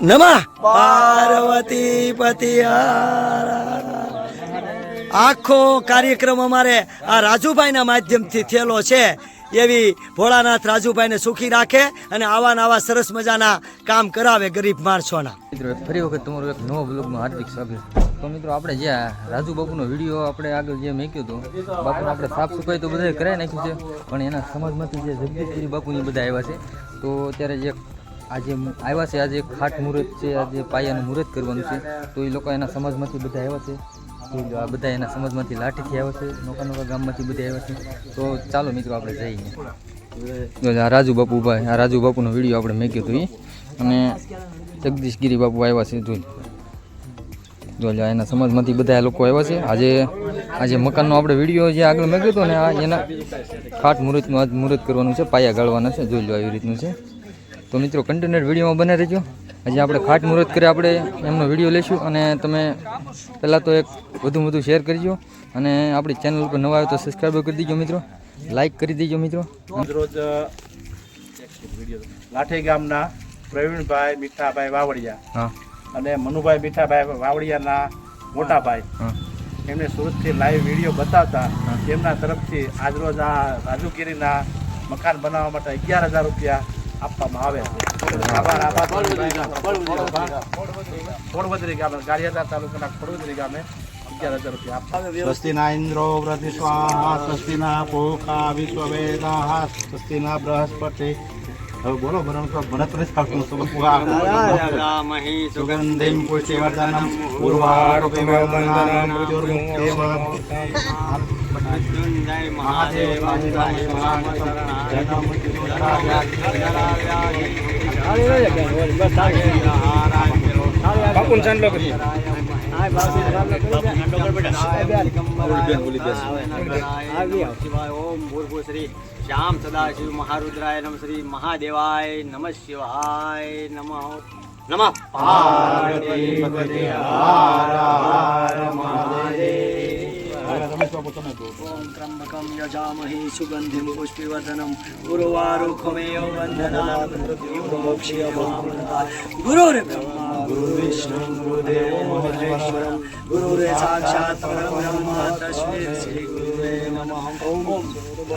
નમઃ. પાર્વતી પતિ આખો કાર્યક્રમ અમારે આ રાજુભાઈના માધ્યમથી થયેલો છે. એવી ભોળાનાથ રાજુભાઈને સુખી રાખે અને આવા ને આવા સરસ મજાના કામ કરાવે ગરીબ માણસોના. મિત્રો, ફરી વખત તમારું એક નવો બ્લોગમાં હાર્દિક સ્વાગત. તો મિત્રો, આપણે જે રાજુ બાપુનો વીડિયો આપણે આગળ જે મેક્યો હતો બાપુને આપણે સાફ સફાઈ તો બધાએ કરાવી નાખ્યું છે, પણ એના સમાજમાંથી જે જગદીશગીરી બાપુની બધા આવ્યા છે. તો અત્યારે જે આજે આવ્યા છે, આજે ખાટ મુહૂર્ત છે, આજે પાયાનું મુહૂર્ત કરવાનું છે. તો એ લોકો એના સમાજમાંથી બધા આવ્યા છે. તો આ બધા એના સમાજમાંથી લાઠીથી આવ્યા છે, નોકા નોકા ગામમાંથી બધા આવ્યા છે. તો ચાલો મિત્રો આપણે જઈએ. આ રાજુ બાપુ ભાઈ, આ રાજુ બાપુનો વીડિયો આપણે મેક્યો હતો એ અને જગદીશગીરી બાપુ આવ્યા છે, જોઈ જો એના સમાજમાંથી બધા લોકો આવ્યા છે. આજે આજે મકાનનો આપણે વીડિયો જે આગળ મેં કીધો ને, આ એના ખાટ મુહૂર્તનું આજ મુહૂર્ત કરવાનું છે, પાયા ગાળવાના છે, જોઈ લો આવી રીતનું છે. તો મિત્રો કન્ટેનર વિડીયોમાં બને રહેજો. આજે આપણે ખાટ મુહૂર્ત કરી આપણે એમનો વીડિયો લઈશું અને તમે પહેલાં તો એક વધુ વધુ શેર કરજો અને આપણી ચેનલ ઉપર નવા આવ્યો તો સબસ્ક્રાઈબ કરી દેજો મિત્રો. લાઈક કરી દેજો મિત્રો. રોજ લાઠી ગામના પ્રવીણભાઈ મીઠાભાઈ વાવડિયા અને મનુભાઈ મીઠાભાઈ વાવડિયાના મોટા ભાઈ એમને સુરતથી લાઈવ વીડિયો બતાવતા તેમના તરફથી આજરોજ આ રાજુગીરીના મકાન બનાવવા માટે અગિયાર હજાર રૂપિયા આપવામાં આવે છે. આભાર આભાર. ખોડવદરી ગામે ગારિયાદાર તાલુકાના ખોડવદરી ગામે અગિયાર હજાર રૂપિયા આપવા સ્વસ્તિના ઇન્દ્રો વ્રતિ સ્વાહા સ્વસ્તિના પૂખા વિશ્વવેદાહ સ્વસ્તિના બૃહસ્પતિ. હવે બોલો ભરણ તો ભરત નથી આવતું સુગંધિમ પુષ્ટિવર્ધનમ બાપુન ચાંદલો કરી શ્યામ સદાશિવ મહારુદ્રાય નમ શ્રી મહાદેવાય નમ શિવાય નમ નમ ઓમ ત્રંબકમ યજામહે સુગંધિમ પુષ્ટિવર્ધનમ ઉર્વારુકમેવ વંદનામ ગુરુર બ્રહ્મા ગુરુ વિષ્ણુ ગુરુદેવો મહેશ્વરમ ગુરુર સાક્ષાત પરબ્રહ્મ તસ્मै શ્રી ગુરુવે નમઃ ઓમ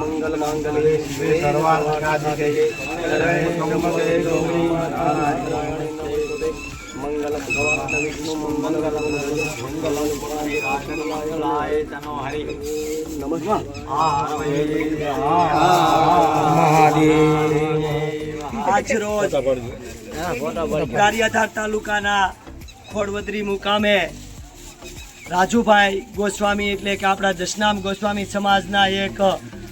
મંગલ માંગલ્યે શિવે સર્વાર્થકાધિકે નમસ્તે ગૌરી વિષ્ણુ મંગલમ આજ ગારિયાધાર તાલુકાના ખોડવદરી મુકામે રાજુભાઈ ગોસ્વામી એટલે કે આપણા દશનામ ગોસ્વામી સમાજના એક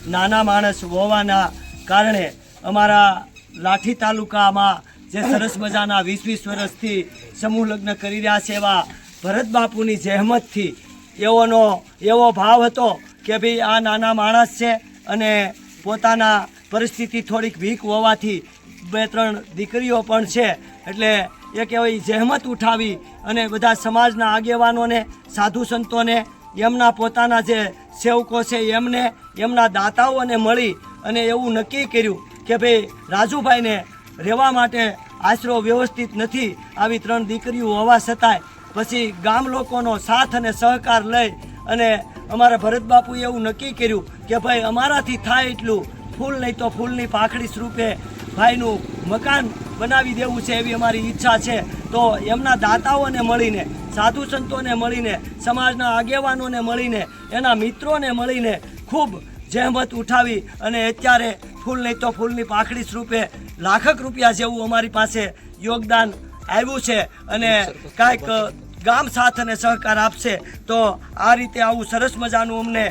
નાના માણસ હોવાના કારણે અમારા લાઠી તાલુકામાં જે સરસ મજાના વીસ વીસ વર્ષથી સમૂહ લગ્ન કરી રહ્યા છે એવા ભરત બાપુની જહેમતથી. એવોનો એવો ભાવ હતો કે ભાઈ આ નાના માણસ છે અને પોતાના પરિસ્થિતિ થોડીક વીક હોવાથી બે ત્રણ દીકરીઓ પણ છે. એટલે એ કહેવાય જહેમત ઉઠાવી અને બધા સમાજના આગેવાનોને, સાધુ સંતોને, એમના પોતાના જે સેવકો છે એમને, એમના દાતાઓને મળી અને એવું નક્કી કર્યું કે ભાઈ રાજુભાઈને રહેવા માટે આશરો વ્યવસ્થિત નથી. આવી ત્રણ દીકરીઓ હોવા છતાંય પછી ગામ લોકોનો સાથ અને સહકાર લઈ અને અમારા ભરત બાપુએ એવું નક્કી કર્યું કે ભાઈ અમારાથી થાય એટલું. ફૂલ નહીં તો ફૂલની પાખડી સ્વરૂપે ભાઈનું મકાન બનાવી દેવું છે એવી અમારી ઈચ્છા છે. તો એમના દાતાઓને મળીને, સાધુ સંતોને મળીને, સમાજના આગેવાનોને મળીને, એના મિત્રોને મળીને ખૂબ જહેમત ઉઠાવી અને અત્યારે ફૂલ નહીં તો ફૂલની પાખડી સ્વરૂપે લાખક રૂપિયા જેવું અમારી પાસે યોગદાન આવ્યું છે અને કાંઈક ગામ સાથ અને સહકાર આપશે તો આ રીતે આવું સરસ મજાનું અમને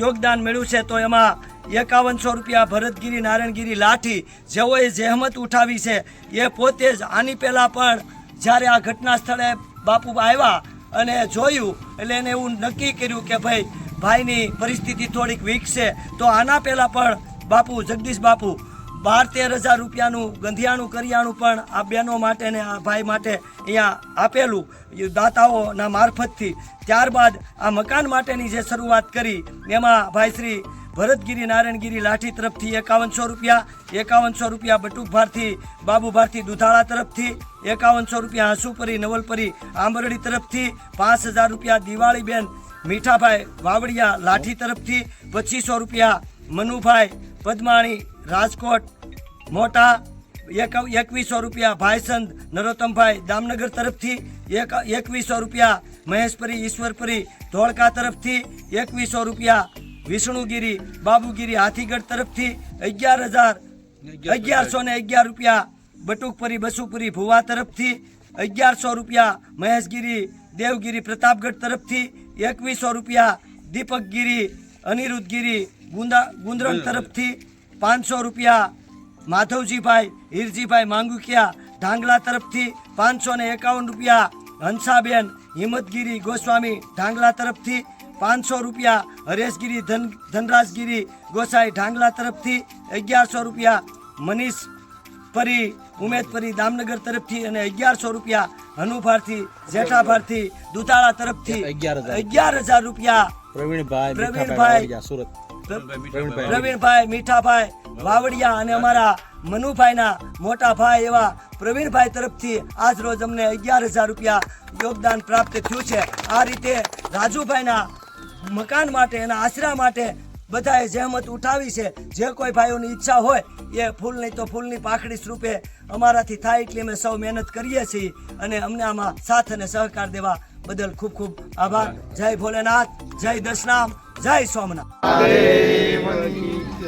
યોગદાન મળ્યું છે. તો એમાં એકાવનસો રૂપિયા ભરતગીરી નારાયણગીરી લાઠી જેઓએ જહેમત ઉઠાવી છે. એ પોતે જ આની પહેલાં પણ જ્યારે આ ઘટના સ્થળે બાપુ આવ્યા અને જોયું, એટલે એને એવું નક્કી કર્યું કે ભાઈ, ભાઈની પરિસ્થિતિ થોડીક વીક છે તો આના પહેલાં પણ બાપુ, જગદીશ બાપુ બાર તેર હજાર રૂપિયાનું ગંધિયાનું કરિયાણું પણ આ બહેનો માટે ને આ ભાઈ માટે અહીંયા આપેલું. દાતાઓના મારફતથી. ત્યારબાદ આ મકાન માટેની જે શરૂઆત કરી, એમાં ભાઈ શ્રી ભરતગીરી નારાયણગીરી લાઠી તરફથી એકાવનસો રૂપિયા એકાવનસો રૂપિયા બટુકભારથી બાબુભારથી દુધાળા તરફથી, એકાવનસો રૂપિયા હાંસુપરી, નવલપરી, આંબરડી તરફથી, પાંચ હજાર રૂપિયા દિવાળીબેન મીઠાભાઈ વાવડિયા લાઠી તરફથી, પચીસો રૂપિયા મનુભાઈ પદમાણી રાજકોટ મોટા એક એકવીસો રૂપિયા ભાઈસંદ નરોત્તમભાઈ દામનગર તરફથી એક એકવીસો રૂપિયા મહેશપરી ઈશ્વરપરી ધોળકા તરફથી એકવીસો રૂપિયા વિષ્ણુગીરી બાબુગીરી હાથીગઢ તરફથી અગિયાર હજાર અગિયારસો ને અગિયાર રૂપિયા બટુકપરી બસુપુરી ભુવા તરફથી અગિયારસો રૂપિયા મહેશગીરી દેવગીરી પ્રતાપગઢ તરફથી એકવીસો રૂપિયા દીપકગીરી અનિરુદ્ધગીરી ગુંદા ગુંદરણ તરફથી પાંચસો રૂપિયા માધવજીભાઈ હીરજીભાઈ માંગુકિયા ઢાંગલા તરફથી પાંચસો ને એકાવન રૂપિયા હંસાબેન હિંમતગીરી ગોસ્વામી ઢાંગલા તરફથી પાંચસો રૂપિયા હરેશગીરી ધન ધનરાજગીરી ગોસાઈ ઢાંગલા તરફથી અગિયારસો રૂપિયા મનીષ પરી ઉમેદ પરી દામનગર તરફથી અને અગિયારસો રૂપિયા હનુભારથી જેઠાભારથી દુતાળા તરફથી અગિયાર હજાર. રૂપિયા પ્રવીણભાઈ પ્રવીણભાઈ સુરત. પ્રવીણભાઈ મીઠાભાઈ વાવડિયા અને અમારા મનુભાઈના મોટા ભાઈ એવા પ્રવીણભાઈ તરફથી આજ રોજ અમને અગિયાર હજાર રૂપિયા યોગદાન પ્રાપ્ત થયું છે. આ રીતે રાજુભાઈના મકાન માટે એના આશરા માટે બધાએ જહેમત ઉઠાવી છે. જે કોઈ ભાઈઓની ઈચ્છા હોય એ ફૂલ નહીં તો ફૂલની પાખડી સ્વરૂપે અમારાથી થાય એટલી અમે સૌ મહેનત કરીએ છીએ અને અમને આમાં સાથ અને સહકાર દેવા બદલ ખૂબ ખૂબ આભાર. જય ભોલેનાથ જય દશનામ. જય સોમનાથ.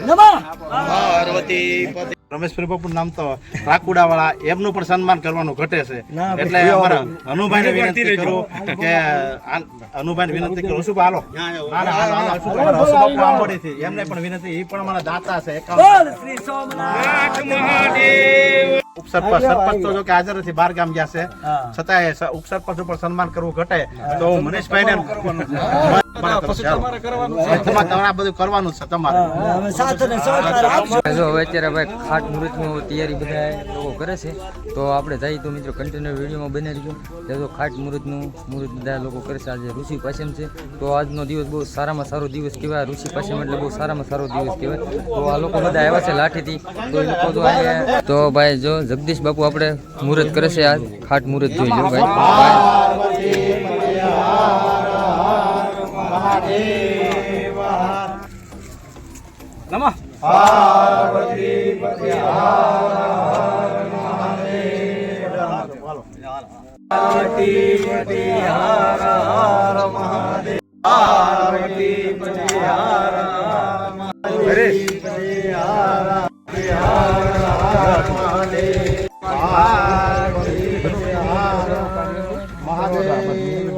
નમઃ. રમેશભાઈ બાપુ નામ તો રાકુડા વાળા એમનું પણ સન્માન કરવાનું ઘટે છે. એટલે અમારા અનુભાઈને વિનંતી કરું કે અનુભાઈ વિનંતી કરું. શું હાલો. એમને પણ વિનંતી એ પણ અમારા દાતા છે ઉપસરપંચ સરપંચ તો જો કે હાજર નથી બાર ગામ ગયા છે. છતાંય ઉપસરપંચ ઉપર સન્માન કરવું ઘટે. તો હું મનીષભાઈ ને તમારે તમારે બધું કરવાનું છે તમારે. હવે અત્યારે ભાઈ ખાટ મુહૂર્તની તૈયારી બધા લોકો કરે છે. તો આપણે જઈએ તો મિત્રો કન્ટેનર વિડીયોમાં બને રહીશું. ત્યાં તો ખાટ મુહૂર્તનું મુહૂર્ત બધા લોકો કરે છે. આજે ઋષિ પાચમ છે. તો આજનો દિવસ બહુ સારામાં સારો દિવસ કહેવાય. ઋષિ પાચમ એટલે બહુ સારામાં સારો દિવસ કહેવાય. તો આ લોકો બધા આવ્યા છે લાઠીથી. તો એ લોકો તો અહીંયા તો ભાઈ જો જગદીશ બાપુ આપણે મુહૂર્ત કરે છે આ ખાટ મુહૂર્ત જોઈ લો ભાઈ. નિકુલ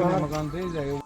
બાપુને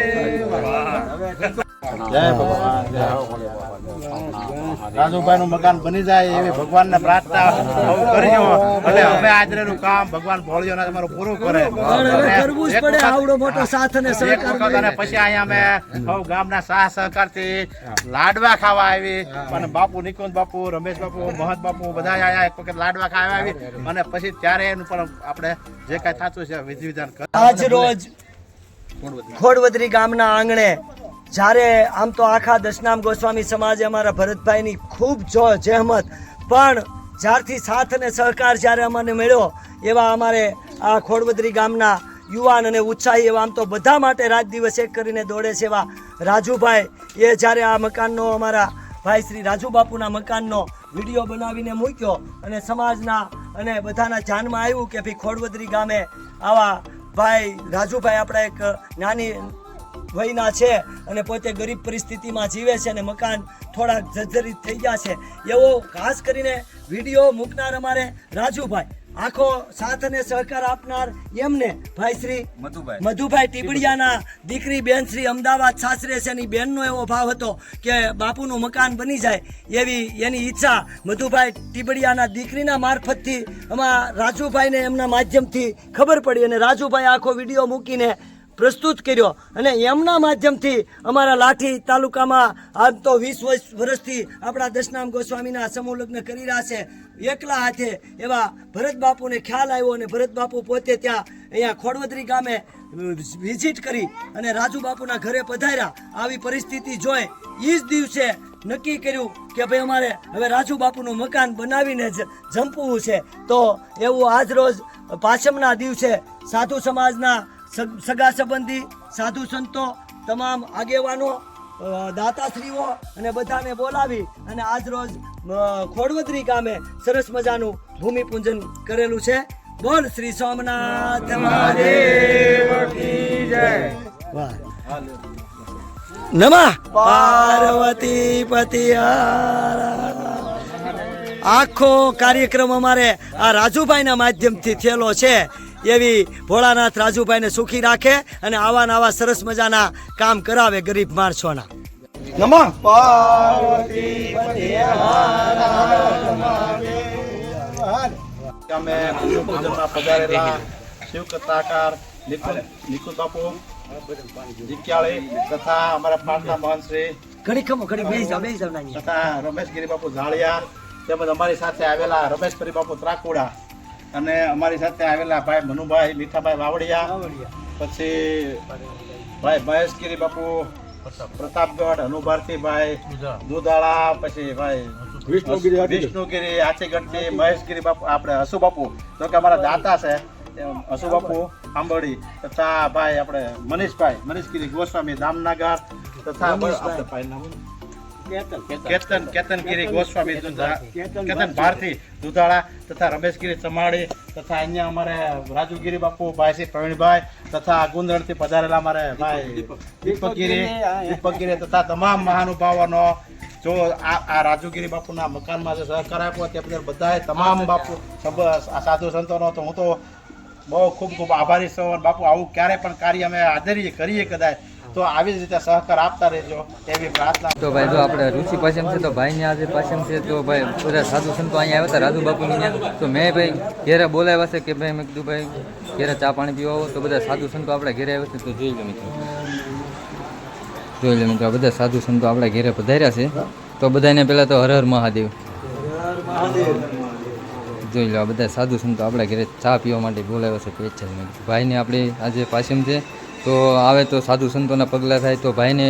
રાજુભાઈ નું મકાન બની જાય એવી ભગવાન ને પ્રાર્થના કરજો. એટલે હવે આજરેનું કામ ભગવાન ભોળ્યો ને તમારું પૂરું કરે. કરવું જ પડે આવડો મોટો સાથ અને સહકાર અને પછી અહીંયા અમે સૌ ગામના સાહ સહકારથી લાડવા ખાવા આવી. અને બાપુ નિકુંજ બાપુ રમેશ બાપુ મહત બાપુ બધા આયા એક વખત લાડવા ખાવા આવી. અને પછી ત્યારે એનું પણ આપણે જે કાંઈ થતું છે વિધિ વિધાન આજ રોજ ખોડવદરી ગામના આંગણે જ્યારે આમ તો આખા દશનામ ગોસ્વામી સમાજે અમારા ભરતભાઈની ખૂબ જો જહેમત, પણ જ્યારથી સાથ અને સહકાર જ્યારે અમને મળ્યો, એવા અમારે આ ખોડવદરી ગામના યુવાન અને ઉત્સાહી એવા આમ તો બધા માટે રાત દિવસ એક કરીને દોડે છે એવા રાજુભાઈ. એ જ્યારે આ મકાનનો અમારા ભાઈ શ્રી રાજુ બાપુના મકાનનો વીડિયો બનાવીને મૂક્યો અને સમાજના અને બધાના ધ્યાનમાં આવ્યું કે ભાઈ ખોડવદરી ગામે આવા ભાઈ રાજુભાઈ આપણા એક નાની વયના છે અને પોતે ગરીબ પરિસ્થિતિમાં જીવે છે અને મકાન થોડાક જર્જરિત થઈ ગયા છે. એવો ખાસ કરીને વીડિયો મૂકનાર અમારે રાજુભાઈ. આખો સાથ અને સહકાર આપનાર એમને ભાઈ શ્રી મધુભાઈ. મધુભાઈ ટીબડિયાના દીકરી બેન શ્રી અમદાવાદ સાસરે છે એની બેનનો એવો ભાવ હતો કે બાપુનું મકાન બની જાય એવી એની ઈચ્છા મધુભાઈ ટીબડિયાના દીકરીના મારફતથી અમારા રાજુભાઈને એમના માધ્યમથી ખબર પડી અને રાજુભાઈ આખો વીડિયો મૂકીને પ્રસ્તુત કર્યો અને એમના માધ્યમથી અમારા લાઠી તાલુકામાં આજ તો વીસ વર્ષ વર્ષથી આપણા દશનામ ગોસ્વામીના સમૂહ લગ્ન કરી રહ્યા છે. એકલા હાથે એવા ભરત બાપુને ખ્યાલ આવ્યો અને ભરત બાપુ પોતે ત્યાં અહીંયા ખોડવદરી ગામે વિઝિટ કરી અને રાજુ બાપુના ઘરે પધાર્યા. આવી પરિસ્થિતિ જોઈ એ જ દિવસે નક્કી કર્યું કે ભાઈ અમારે હવે રાજુ બાપુનું મકાન બનાવીને જ જંપવું છે. તો એવું આજ રોજ પાછમના દિવસે સાધુ સમાજના સગ- સંબંધી સાધુ સંતો, તમામ આગેવાનો દાતાશ્રીઓ અને બધાને બોલાવી અને આજ રોજ ખોડવદરી ગામે સરસ મજાનું ભૂમિપૂજન કરેલું છે. બોલ શ્રી સોમનાથ મહાદેવ કી જય. વાહ. નમઃ. પાર્વતી પતિ આખો કાર્યક્રમ અમારે આ રાજુભાઈના માધ્યમથી થયેલો છે. એવી ભોળાનાથ રાજુભાઈને સુખી રાખે અને આવા ને આવા સરસ મજાના કામ કરાવે ગરીબ માણસોના. નમઃ. અમે ભૂમિપૂજનમાં પધારેલા શિવ કથાકાર નિકુંજ નિકુંજ બાપુ જીક્યાળી તથા અમારા પાટના મહંત શ્રી ઘડી ખમો ઘડી બેસી જાવ બેસી જાવ નાની. તથા રમેશગીરી બાપુ ઝાળિયા તેમજ અમારી સાથે આવેલા રમેશ બાપુ ત્રાકુડા. અને અમારી સાથે આવેલા ભાઈ મનુભાઈ મીઠાભાઈ વાવડિયા પછી ભાઈ મહેશગીરી બાપુ પ્રતાપગઢ હનુભારતીભાઈ દુધાળા. પછી ભાઈ વિષ્ણુગીરી આચીગઢથી મહેશગીરી બાપુ આપણે હસુ બાપુ તો કે અમારા દાતા છે હસુ બાપુ આંબળી. તથા ભાઈ આપણે મનીષભાઈ મનીષગીરી ગોસ્વામી દામનગર તથા ભાઈ નામ કેતન કેતનગીરી ગોસ્વામી કેતન ભારતી દુધાળા તથા રમેશગીરી ચમાડી તથા અહીંયા અમારે રાજુગીરી બાપુ ભાઈ શ્રી પ્રવીણભાઈ તથા ગુંદરણથી પધારેલા અમારે ભાઈ દીપકગીરી દીપકગીરી તથા તમામ મહાનુભાવોનો જો આ રાજુગીરી બાપુના મકાનમાં જે સહકાર આપ્યો તે બદલ બધાએ તમામ બાપુ આ સાધુ સંતોનો તો હું તો બહુ ખૂબ ખૂબ આભારી છું. બાપુ આવું ક્યારે પણ કાર્ય અમે આદરીએ કરીએ કદાચ. તો આવી જ રીતે સહકાર આપતા રહેજો, એવી પ્રાર્થના. તો ભાઈ, જો આપણે ઋષિ પાછમ છે, તો ભાઈની આજે પાછમ છે, તો ભાઈ, બધા સાધુ સંતો અહીંયા આવ્યા હતા, રાજુ બાપુની ત્યાં. તો મેં ભાઈ, ઘેરે બોલાવ્યા છે કે ભાઈ, મેં કીધું ભાઈ, ઘેરે ચા પાણી પીવા આવો. તો બધા સાધુ સંતો આપણે ઘેરે આવ્યા છે, તો જોઈ લો મિત્રો. જોઈ લો મિત્રો બધા સાધુ સંતો આપણા ઘેરે પધાર્યા છે. તો બધાને પહેલાં તો હર હર મહાદેવ. જોઈ લો બધા સાધુ સંતો આપણા ઘરે ચા પીવા માટે બોલાવ્યા છે પેચ છે. ભાઈને આપણે આજે પાછમ છે તો આવે તો સાધુ સંતોના પગલાં થાય તો ભાઈને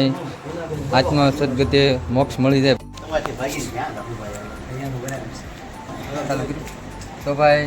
આત્મા સદગતે મોક્ષ મળી જાય. તો ભાઈ,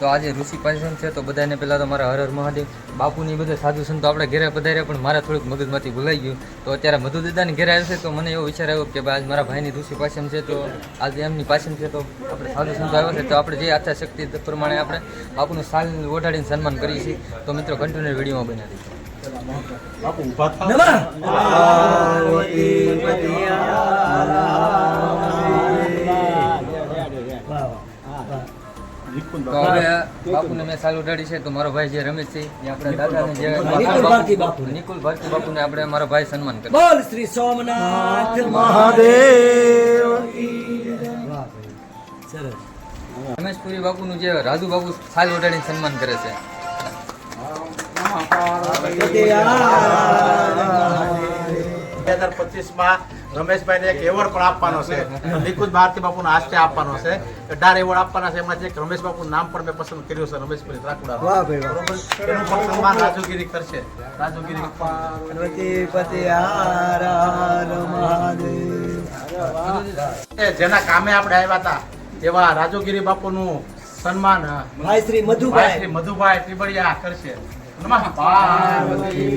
તો આજે ઋષિ પાચન છે, તો બધાને પહેલાં તો મારા હર હર મહાદેવ. બાપુની બધા સાધુ સંતો આપણે ઘરે પધાર્યા, પણ મારા થોડુંક મગજમાંથી ભૂલાઈ ગયું. તો અત્યારે મધુ દાદાને ઘરે આવ્યો છે, તો મને એવો વિચાર આવ્યો કે ભાઈ, આજ મારા ભાઈની ઋષિ પાચન છે, તો આજે એમની પાચન છે, તો આપણે સાધુ સંતો આવ્યો છે, તો આપણે જે આથા શક્તિ પ્રમાણે આપણે બાપુનું સાલ ઓઢાડીને સન્માન કરીએ છીએ. તો મિત્રો કન્ટિન્યુ વિડીયોમાં બનાવી નમઃ પાર્વતી પતિ બાપુને મેં સાલ ઉડાડી છે તો મારો ભાઈ જે રમેશ છે એ આપણે દાદાને જે નિકુલ બાપુ. મારો ભાઈ સન્માન કરે બોલ શ્રી સોમનાથ મહાદેવ સરસ રમેશપુરી બાપુનું જે રાજુ બાપુ સાલ ઉડાડીને સન્માન કરે છે બે હજાર પચીસમાં રમેશભાઈને એક એવોર્ડ પણ આપવાનો છે. નિકુંજ ભારતી બાપુનો હાસ્ય આપવાનો છે. અઢાર એવોર્ડ આપવાના છે. એમાંથી એક રમેશ બાપુનું નામ પણ મેં પસંદ કર્યું છે. રમેશભાઈ ત્રાકુડા વાહ ભાઈ વાહ. બરોબર? એનું પણ સન્માન રાજુગીરી કરશે. રાજુગીરી. પાર્વતી પતિ હાર હાર મહાદેવ. એ જેના કામે આપણે આવ્યા હતા એવા રાજુગીરી બાપુનું સન્માન શ્રી મધુભાઈ. શ્રી મધુભાઈ ત્રિબડિયા કરશે. નમઃ પાર્વતી